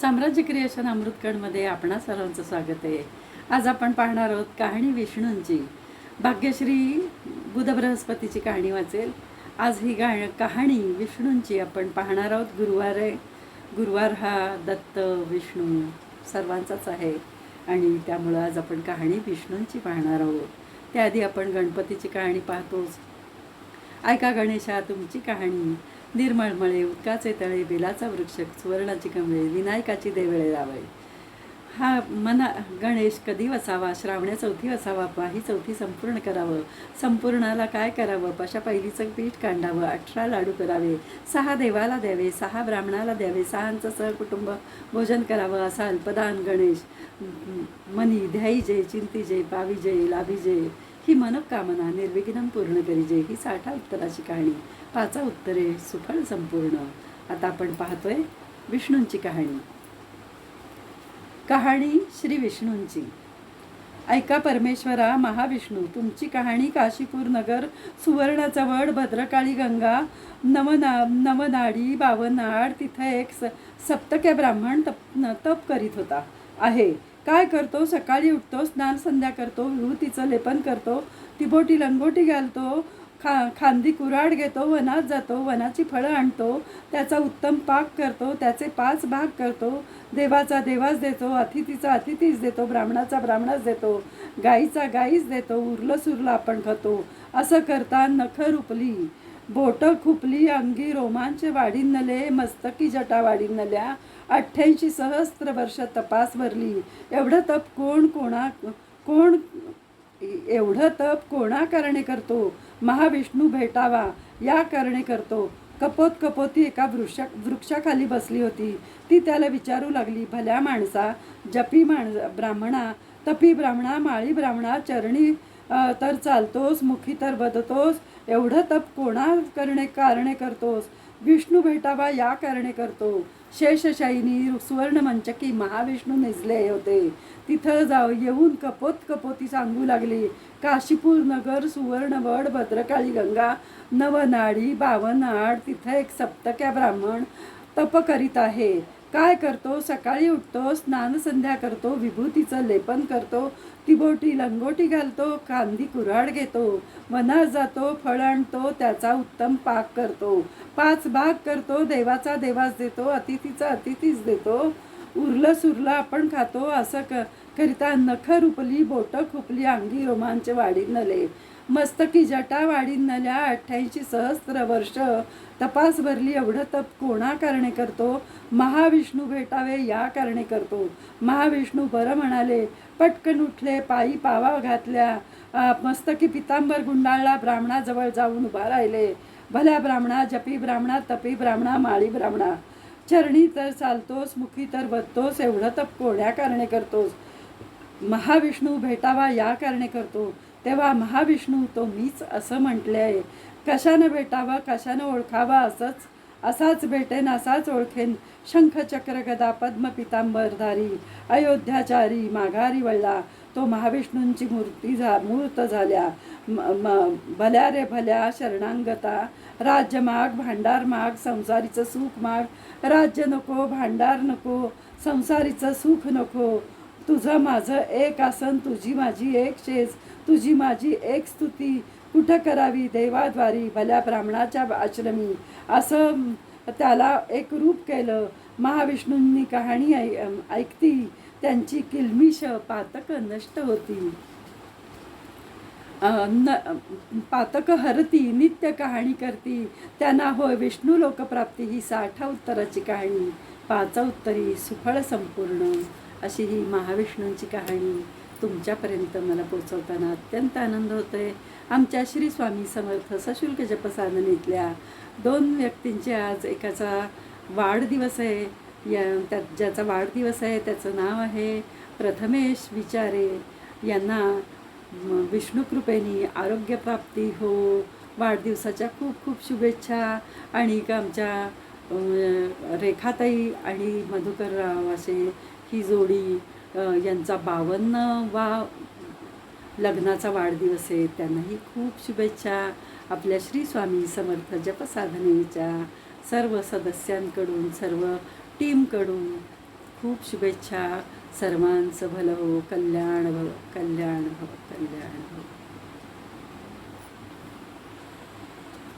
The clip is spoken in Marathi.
साम्राज्य क्रिएशन अमृतकडमध्ये आपणा सर्वांचं स्वागत आहे. आज आपण पाहणार आहोत कहाणी विष्णूंची. भाग्यश्री बुध बृहस्पतीची कहाणी वाचेल. आज ही गा कहाणी विष्णूंची आपण पाहणार आहोत. गुरुवार आहे. गुरुवार हा दत्त विष्णू सर्वांचाच आहे. आणि त्यामुळं आज आपण कहाणी विष्णूंची पाहणार आहोत. त्याआधी आपण गणपतीची कहाणी पाहतोच. ऐका गणेशा तुमची कहाणी. निर्मळमळे उदकाचे तळे बेलाचा वृक्ष सुवर्णाची कमळे विनायकाची देवळे लावळे. हा मना गणेश कधी वसावा? श्रावण्या चौथी वसावा? पाही चौथी संपूर्ण करावं? संपूर्णाला काय करावं? पशा पहिलीचं पीठ कांडावं? अठरा लाडू करावे? सहा देवाला द्यावे? सहा ब्राह्मणाला द्यावे? सहांचं सहकुटुंब भोजन करावं? असा अल्पदान गणेश. मनी ध्याई जय चिंती जय पावी जय लाभी जय. ही मनोकामना निर्विघ्नम पूर्ण करीजे ही साठा उत्तराची कहाणी. पाचा उत्तरे सुफळ संपूर्ण. आता आपण पाहतोय विष्णूंची कहाणी. कहाणी श्री विष्णूंची. ऐका परमेश्वरा महाविष्णू तुमची कहाणी काशीपूर नगर सुवर्णचवड भद्रकाळी गंगा नवना नवनाडी बावनाड तिथं एक स सप्तक्या ब्राह्मण तप तप करीत होता. आहे काय करतो? सकाळी उठतो स्नान संध्या करतो विभूतीचं लेपन करतो तिबोटी लंगोटी घालतो खा खांदी कुऱ्हाड घेतो वनात जातो वनाची फळं आणतो त्याचा उत्तम पाक करतो त्याचे पाच भाग करतो देवाचा देवास देतो अतिथीचा अतिथीच देतो ब्राह्मणाचा ब्राह्मणाच देतो गाईचा गाईच देतो उरलं सुरलं आपण खातो असं करता नख रुपली बोटं खुपली अंगी रोमांच वाढीनले मस्तकी जटा वाढीनल्या अठ्ठ्याऐंशी सहस्त्र वर्ष तपास भरली. एवढं तप कोण कोणा कोण एवढं तप कोणा करणे करतो? महाविष्णू भेटावा या करणे करतो. कपोत कपोती एका वृक्षा वृक्षाखाली बसली होती. ती त्याला विचारू लागली भल्या माणसा जपी माण ब्राह्मणा तपी ब्राह्मणा माळी ब्राह्मणा चरणी तर चालतोस मुखी तर बदतोस एवढं तप कोणा करणे कारणे करतोस? विष्णू भेटावा या कारणे करतो. शेषशाईनी सुवर्ण मंचकी महाविष्णू निजले होते. तिथं जाऊ येऊन कपोत कपोती सांगू लागली काशीपूर नगर सुवर्णवड भद्रकाळी गंगा नवनाडी बावनाड तिथं एक सप्तक्या ब्राह्मण तप करीत आहे. काय करतो? सकाळी उठतो स्नान संध्या करतो विभूतीचं लेपन करतो तिबोटी लंगोटी घालतो कांदी कुऱ्हाड घेतो वनात जातो फळ आणतो त्याचा उत्तम पाक करतो. पाच भाग करतो देवाचा देवास देतो अतिथीचा अतिथीच देतो. उरलं सुरलं आपण खातो असं क करिता नख रुपली बोटं खुपली अंगी रोमांच वाढी नले. मस्तकी जटा अठ्ठ्याऐंशी सहस्त्र वर्ष. तपास भरली एवढं तप कोणा कारणे करतो? महाविष्णू भेटावे या कारणे करतो. महाविष्णू बरं म्हणाले पटकन उठले पायी पावा घातल्या. मस्तकी पितांबर गुंडाळला ब्राह्मणाजवळ जाऊन उभा राहिले. भल्या ब्राह्मणा जपी ब्राह्मणा तपी ब्राह्मणा माळी ब्राह्मणा. चरणी तर चालतोस मुखी तर बघतोस एवढं तप कोण्या कारणे करतोस? महाविष्णू भेटावा या कारणे करतो. तेव्हा महाविष्णू तो मीच असं म्हटले आहे. कशानं भेटावा कशानं ओळखावा असंच असाच भेटेन असाच ओळखेन शंखचक्र गदा पद्म पितांबरधारी अयोध्याचारी माघारी वळला. तो महाविष्णूंची मूर्ती झा मूर्त झाल्या. म- भल्या रे भल्या शरणांगता. राज्य माग भांडार माग संसारीचं सुख माग राज्य नको भांडार नको संसारीचं सुख नको. तुझं माझं एक आसन तुझी माझी एक शेज तुझी माझी एक स्तुती. कुठं करावी देवाद्वारी भल्या ब्राह्मणाच्या आश्रमी? असं त्याला एक रूप केलं. महाविष्णूंनी कहाणी ऐ- ऐकती. त्यांची किलमिश पातक नष्ट होती. न पातक हरती नित्य कहाणी करती. त्यांना होय विष्णू लोकप्राप्ती ही साठा उत्तराची कहाणी. पाचा उत्तरी सुफळ संपूर्ण. अशी ही महाविष्णूंची कहाणी तुमच्यापर्यंत मला पोचवताना अत्यंत आनंद होतो आहे आमच्या श्री स्वामी समर्थ सशुल्क जपसाधनेतल्या दोन व्यक्तींचे आज एकाचा वाढदिवस आहे. या त्या ज्याचा वाढदिवस आहे त्याचं नाव आहे प्रथमेश विचारे. यांना विष्णुकृपेनी आरोग्यप्राप्ती हो वाढदिवसाच्या खूप खूप शुभेच्छा. आणि एक आमच्या रेखाताई आणि मधुकरराव असे ही जोडी यांचा बावन्न वा लग्नाचा वाढदिवस आहे. त्यांनाही खूप शुभेच्छा. आपल्या श्री स्वामी समर्थ जपसाधनेच्या सर्व सदस्यांकडून सर्व टीमकडून खूप शुभेच्छा. सर्वांचं भलं हो कल्याण भव कल्याण भव कल्याण भव.